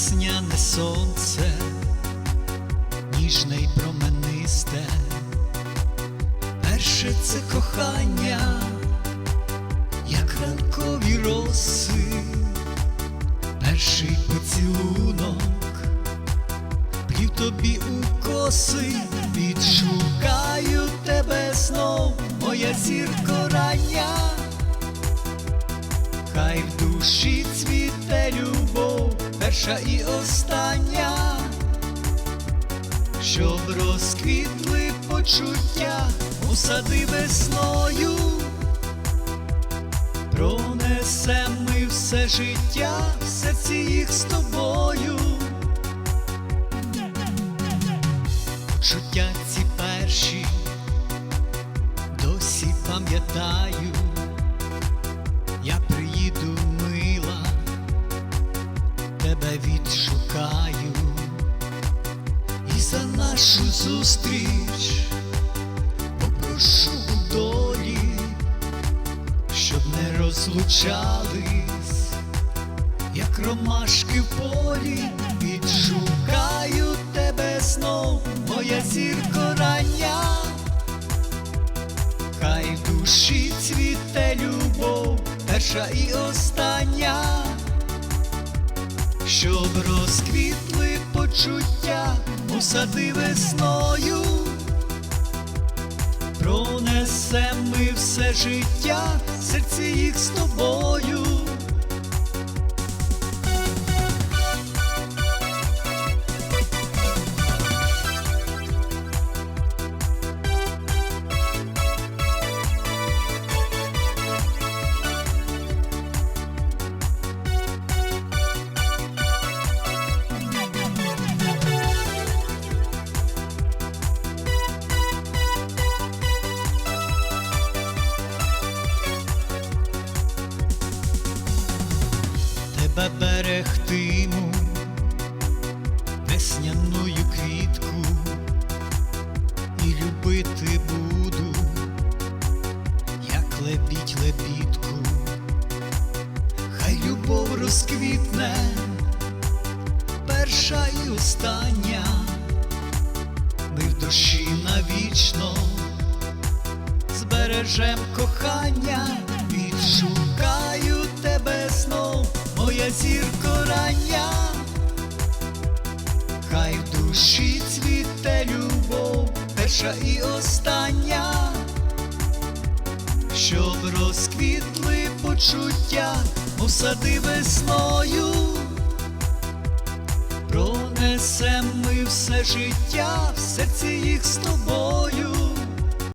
весняне сонце, ніжне й променисте, перше це кохання, як ранкові роси, перший поцілунок, плів тобі у коси, відшукаю тебе знов, моя зірко рання. Хай в душі цвіте любов, перша і остання, щоб розквітли почуття у сади весною, пронесем ми все життя, серці їх з тобою. Почуття ці перші досі пам'ятаю. Нашу зустріч. Попрошу долі, щоб не розлучались, як ромашки в полі, відшукаю тебе знов, моя зірко рання. Хай душі цвіте любов, перша і остання, щоб розквітли почуття у сади весною, пронесем ми все життя, серці їх з тобою. Тебе берегтиму весняною квітку. І любити буду, як лебідь лебідку, хай любов розквітне, перша і остання, ми в душі навічно збережем кохання, знов, моя зірко рання, хай в душі цвіте любов, перша і остання, щоб розквітли почуття, мов сади весною. Пронесем ми все життя, в серці їх з тобою.